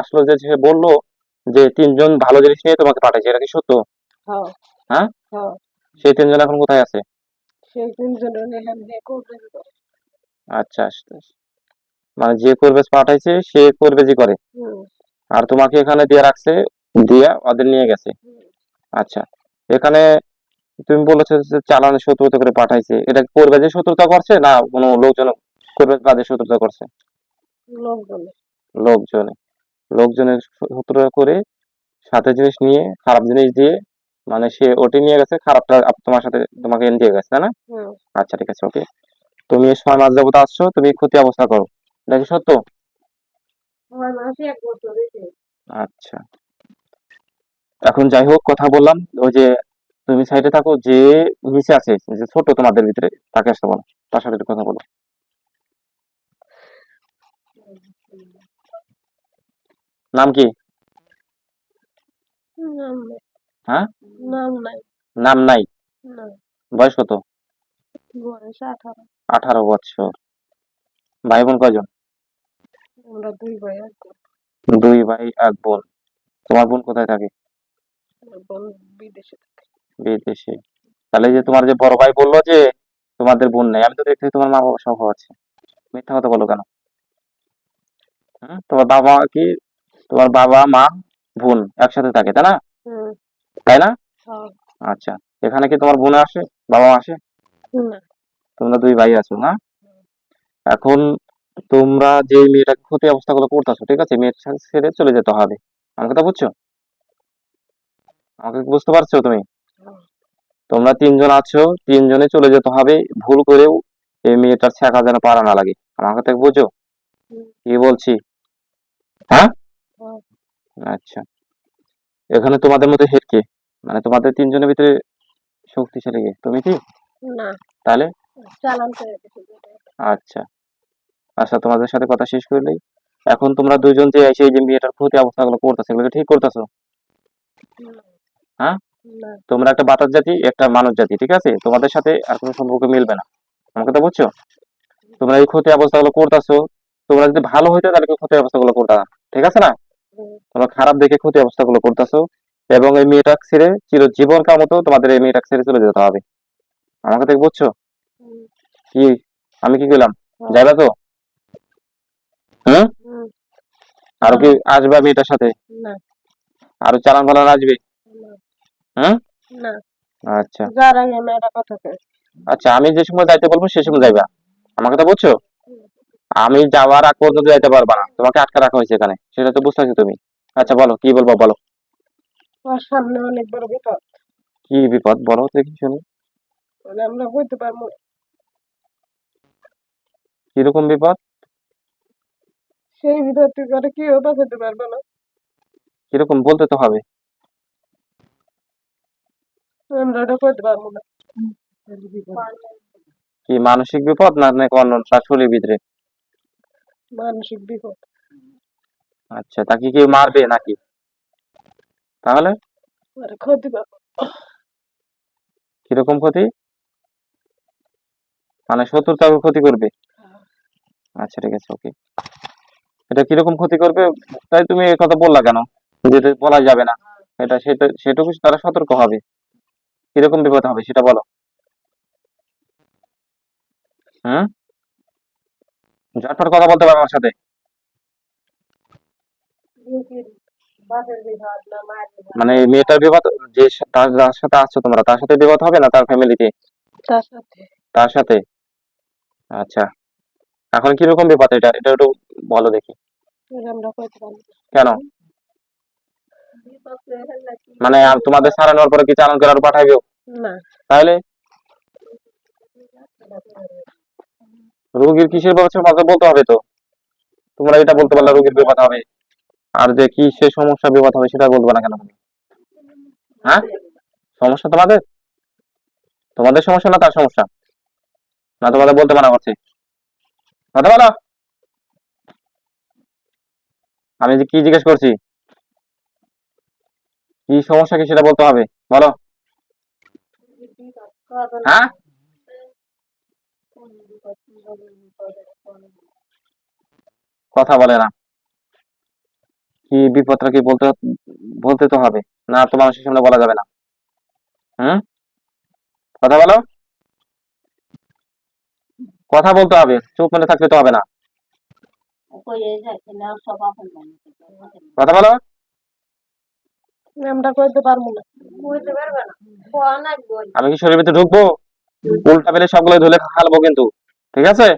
আসলো যে সে বলল যে তিনজন ভালো জিনিস নিয়ে তোমাকে পাঠাইছে এটা কি সত্য? হ্যাঁ। হ্যাঁ? হ্যাঁ। সেই তিনজন এখন কোথায় আছে? আচ্ছা আচ্ছা। মানে যে করবে পাঠাইছে সে করবে যে করে আর তোমাকে এখানে দিয়ে রাখছে দিয়া ওদের নিয়ে গেছে। আচ্ছা। এখানে তুমি বলেছ যে চালানো শত্রুতা করে পাঠাইছে। এটা কি করবে যে শত্রুতা করছে না কোনো লোকজন করবে বাদে শত্রুতা করছে? লোকজনে লোকজনে লোকজনের শত্রুতা করে সাথে জিনিস নিয়ে খারাপ জিনিস দিয়ে মানে সে ওটি নিয়ে গেছে খারাপটা তোমার সাথে তোমাকে এনে দিয়ে গেছে না? আচ্ছা ঠিক আছে ওকে। তুমি এই ছয় মাস যাবত আসছো তুমি ক্ষতি অবস্থা করো। এটা কি সত্য? আচ্ছা। এখন যাই হোক কথা বললাম ওই যে তুমি সাইডে থাকো যে নিচে আছে যে ছোট তোমাদের ভিতরে তাকে আসতে বলো তার সাথে একটু কথা বলো। নাম কি? নাম নাই। হ্যাঁ? নাম নাই। বয়স কত? আঠারো। বছর। ভাই বোন। কয়জন দুই ভাই এক বোন। তোমার বোন কোথায় থাকে? বিদেশে তাহলে যে তোমার যে বড় ভাই বলল যে তোমাদের বোন নেই আমি তো দেখছি তোমার মা বাবা সহ আছে। মিথ্যা কথা বলো কেন? হুম? তোমার বাবা কি তোমার বাবা মা বোন একসাথে থাকে তাই না? তাই না? হ্যাঁ। আচ্ছা এখানে কি তোমার বোন আসে? বাবা আসে? তোমরা দুই ভাই আছো না? এখন তোমরা যে মেয়েটাকে ক্ষতি অবস্থাগুলো করতেছো ঠিক আছে? মেয়ের সাথে ছেড়ে চলে যেতে হবে। আমার কথা বুঝছ? আমাকে বুঝতে পারছ তুমি? তোমরা তিনজন আছো তিনজনে চলে যেতে হবে। ভুল করেও এই মেয়েটার ছেঁকা যেন পারা না লাগে। আমার কথা বুঝো কি বলছি? হ্যাঁ। আচ্ছা। এখানে তোমাদের মধ্যে হেড কে? মানে তোমাদের তিনজনের ভিতরে শক্তিশালী কে? তুমি কি? না। তাহলে? করে আচ্ছা। আচ্ছা তোমাদের সাথে কথা শেষ করলেই এখন তোমরা দুইজন যে এসে এই যে মেয়েটার ক্ষতি অবস্থাগুলো করতেছো এগুলো ঠিক করতেছো? হ্যাঁ? তোমরা একটা বাতাস জাতি একটা মানব জাতি ঠিক আছে? তোমাদের সাথে আর কোনো সম্পর্ক মিলবে না। আমার কথা বুঝছ? তোমরা এই ক্ষতি অবস্থাগুলো করতেছো তোমরা যদি ভালো হইতে তাহলে ক্ষতি অবস্থাগুলো করতে না ঠিক আছে না। তোমরা খারাপ দেখে ক্ষতি অবস্থাগুলো করতেছো এবং এই মেয়েটা ছেড়ে চিরজীবনকার মতো তোমাদের এই মেয়েটা ছেড়ে চলে যেতে হবে। আমার কথা বুঝছ? কি? আমি কি করলাম হ্যাঁ। যাইবা তো? হুম। আরও কি আসবে মেয়েটার সাথে? না। আরও চালান বালান আসবে? না। আচ্ছা। আচ্ছা আমি যে সময় যাইতে বলব সে সময় যাইবা। আমার কথা বুঝছ? আমি যাওয়ার আগ পর্যন্ত যাইতে পারবা না। তোমাকে আটকা রাখা হয়েছে এখানে। সেটা তো বুঝতে পারছ তুমি। আচ্ছা বলো কি বলব বলো। সামনে অনেক বড় বিপদ। কি বিপদ? বলো দেখি শুনি। মানে আমরা পারব কীরকম বিপদ? সেই ভিতর কেউ বাঁচাতে পারবে না। কীরকম? বলতে তো হবে। আমরা ওটা করতে পারব না। কি মানসিক বিপদ না নাকি অন্য শরীর ভিতরে? মানসিক বিপদ। আচ্ছা তাকে কেউ মারবে নাকি? তাহলে? ক্ষতি পাবো। কীরকম ক্ষতি? মানে শত্রুতাকে ক্ষতি করবে? আচ্ছা ঠিক আছে ওকে এটা কীরকম ক্ষতি করবে? তাই তুমি এই কথা বললা কেন? যেটা বলা যাবে না। এটা সেটা সেটুকু তারা সতর্ক হবে। কীরকম বিপদ হবে সেটা বলো। হুম ঝটপট কথা বলতে পারো আমার সাথে। মানে মেয়েটার বিপদ যে তার যার সাথে আছো তোমরা তার সাথে বিপদ হবে না তার ফ্যামিলিতে তার সাথে। তার সাথে? আচ্ছা। এখন কীরকম বিপদ? এটা এটা একটু বলো দেখি। কেন? কি? মানে আর তোমাদের সারানোর পরে কি চালান করে আরও পাঠাইবে? না। তাহলে? রোগীর কিসের ব্যবস্থা মাঝে বলতে হবে তো? তোমরা এটা বলতে পারলে রোগীর বিপদ হবে। আর যে কি সে সমস্যা বিপদ হবে সেটা বলবে না কেন হ্যাঁ? সমস্যা তোমাদের? তোমাদের সমস্যা না তার সমস্যা? না তোমাদের বলতে মানা করছে। কথা বলো আমি যে কি জিজ্ঞেস করছি? কি সমস্যা কি সেটা বলতে হবে? বলো। হ্যাঁ? কথা বলে না। কি বিপদটা কি বলতে বলতে তো হবে। না তো মানুষের সামনে বলা যাবে না। হুম? কথা বলো? কথা বলতে হবে। চুপ মেরে থাকলে তো হবে না। কথা বলো? আমরা কইতে পারব না। কইতে পারবে না। কোয়া না বই আমি কি শরীরের ভিতরে ঢুকবো? উল্টা পেলে সবগুলো ধুলে খালবো কিন্তু ঠিক আছে?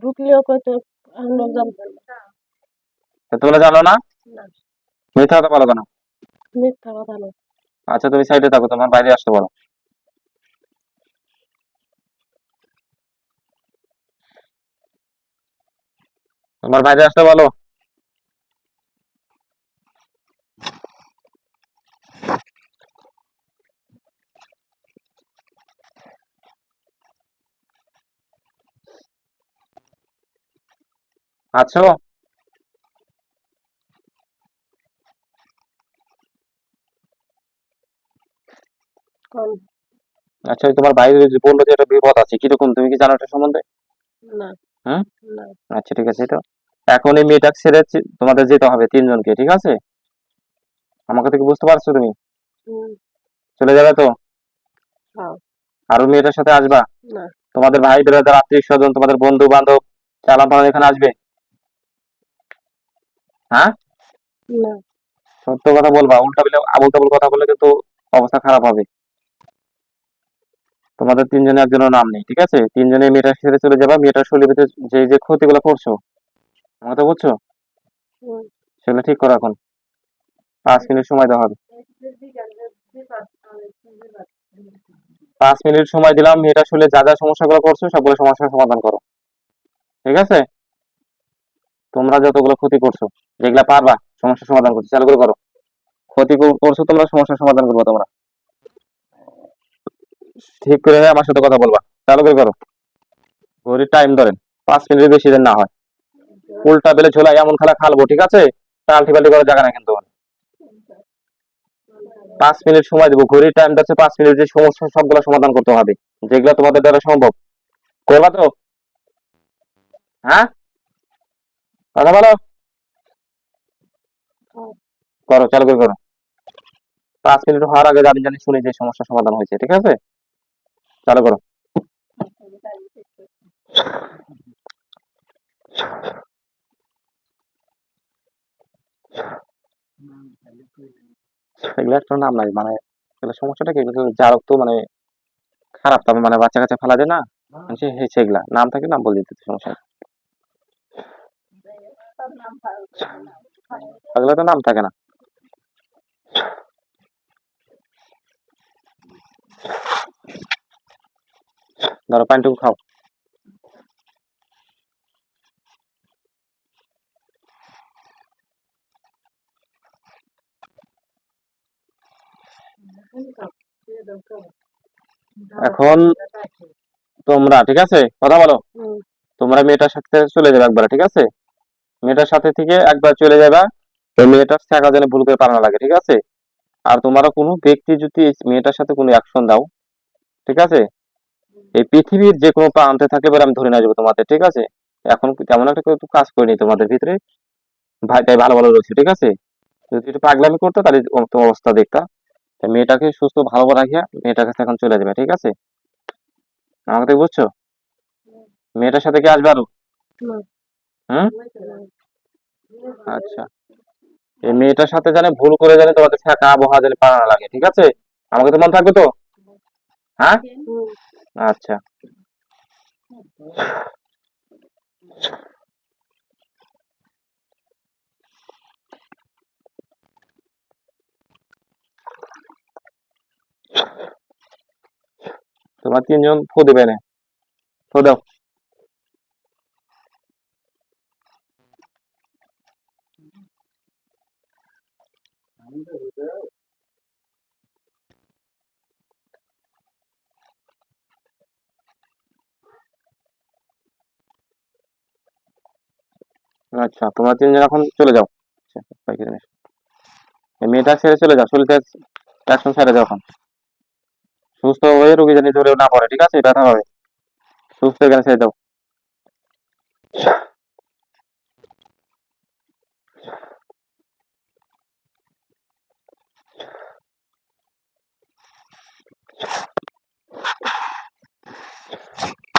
ঢুকলেও না তোমরা জানো না? না, মিথ্যা কথা বলো কেন? মিথ্যা কথা না। আচ্ছা তুমি সাইডে থাকো তোমার বাইরে আসতে বলো। তোমার বাইরে আসতে বলো। আছো কোন? আচ্ছা তোমার যে বলল যে একটা বিপদ আছে কীরকম? তুমি কি জানো এটা সম্বন্ধে? না। হুম? না। আচ্ছা ঠিক আছে তো এখন এই মেয়েটা ছেড়ে তোমাদের যেতে হবে তিনজনকে ঠিক আছে? আমাকে থেকে বুঝতে পারছ তুমি? চলে যাবে তো? হ্যাঁ। আর মেয়েটার সাথে আসবা? তোমাদের ভাই ব্রাদার আত্মীয় স্বজন তোমাদের বন্ধু বান্ধব চালান এখানে আসবে? হ্যাঁ? সত্য কথা বলবা উল্টা বলে আবল তাবল কথা বললে কিন্তু অবস্থা খারাপ হবে। তোমাদের তিনজনে একজনের নাম নেই ঠিক আছে? তিনজনে মেয়েটার সাথে চলে যাবা মেয়েটার শরীরের ভিতরে যে যে ক্ষতিগুলো করছ। আমাকে তো বুঝছ? সেগুলো ঠিক করো এখন। পাঁচ মিনিট সময় দেওয়া হবে পাঁচ মিনিট সময় দিলাম মেয়েটার শরীরে যা যা সমস্যাগুলো করছ সবগুলো সমস্যার সমাধান করো। ঠিক আছে? তোমরা যতগুলো ক্ষতি করছ, যেগুলা পারবা, সমস্যার সমাধান করতে চালু করে করো। ক্ষতি করছ তোমরা, সমস্যার সমাধান করব তোমরা। ঠিক করে আমার সাথে কথা বলবা। চালু করে করো। ঘড়ির টাইম ধরেন, পাঁচ মিনিটের বেশি দেন না হয়। উল্টা বেলে ঝোলা এমন খেলা খালবো, ঠিক আছে? টাল্টি পাল্টি করার জায়গা না কিন্তু পাঁচ মিনিট সময় দেবো। ঘড়ির টাইম যাচ্ছে পাঁচ মিনিট যে সমস্যা সবগুলো সমাধান করতে হবে, যেগুলো তোমাদের দ্বারা সম্ভব। করবা তো? হ্যাঁ? কথা বলো। করো চালু করে করো। পাঁচ মিনিট হওয়ার আগে জানি জানি শুনি যে সমস্যা সমাধান হয়েছে ঠিক আছে? চালু করো। এগুলো একটা নাম নাই মানে এগুলো সমস্যাটা কি? যার তো মানে খারাপ তবে মানে বাচ্চা কাচ্চা ফেলা যায় না? সেগুলা নাম থাকে নাম বলে দিতে সমস্যা নেই। তো নাম থাকে না। ধরো পানিটুকু খাও। এখন তোমরা ঠিক আছে? কথা বলো। তোমরা মেয়েটার সাথে চলে যাবে একবার ঠিক আছে? মেয়েটার সাথে থেকে একবার চলে যাবা ওই মেয়েটার থাকা যেন ভুল করে পারা না লাগে ঠিক আছে? আর তোমরা কোনো ব্যক্তি যদি এই মেয়েটার সাথে কোনো অ্যাকশন দাও ঠিক আছে? এই পৃথিবীর যে কোনো প্রান্তে থাকলে পরে আমি ধরে নিয়ে যাব তোমাদের ঠিক আছে? এখন তেমন একটা কেউ কাজ করিনি তোমাদের ভিতরে। ভাই তাই ভালো ভালো রয়েছে ঠিক আছে? যদি একটু পাগলামি করতো তাহলে তোমার অবস্থা দেখতা। তাই মেয়েটাকে সুস্থ ভালো রাখিয়া মেয়েটার কাছে এখন চলে যাবে ঠিক আছে? আমাকে বুঝছ? মেয়েটার সাথে কি আসবে আরও? হুম আচ্ছা। এই মেয়েটার সাথে জানে ভুল করে জানে তোমাদের থাকা আবহাওয়া জানে পারা লাগে, ঠিক আছে? আমাকে তো মনে থাকবে তো? হ্যাঁ? আচ্ছা। তোমার তিনজন ফু দেবে না ফু দাও। আচ্ছা তোমরা তিনজন এখন চলে যাও। আচ্ছা, মেয়েটা ছেড়ে চলে যাও শরীরটা অ্যাকশন ছেড়ে যাও এখন। সুস্থ হয়ে রুগী জানি ধরেও না পড়ে, ঠিক আছে? ব্যথা হবে সুস্থ গেলে ছেড়ে যাও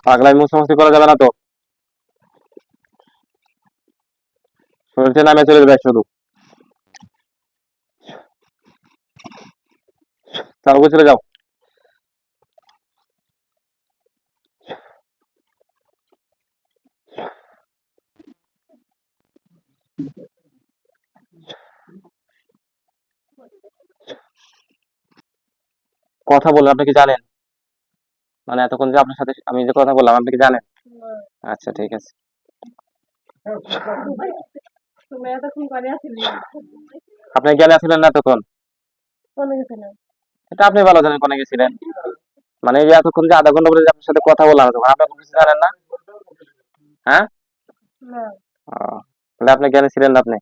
পাগলায় মুসমস্তি করা যাবে না তো? শরীরতে নামে চলে যাবে শুধু চলে যাও। কথা বললেন আপনি কি জানেন? মানে এতক্ষণ যে আপনার সাথে আমি যে কথা বললাম আপনি কি জানেন? আচ্ছা ঠিক আছে তুমি এতক্ষণ করে আসলি আপনি জ্ঞানে ছিলেন না এতক্ষণ এটা আপনি ভালো জানেন কোনে গেছিলেন। মানে এতক্ষণ যে আধা ঘণ্টা পরে আপনার সাথে কথা বললাম তখন আপনি কিছু জানেন না? হ্যাঁ? তাহলে আপনি জ্ঞানে ছিলেন না আপনি?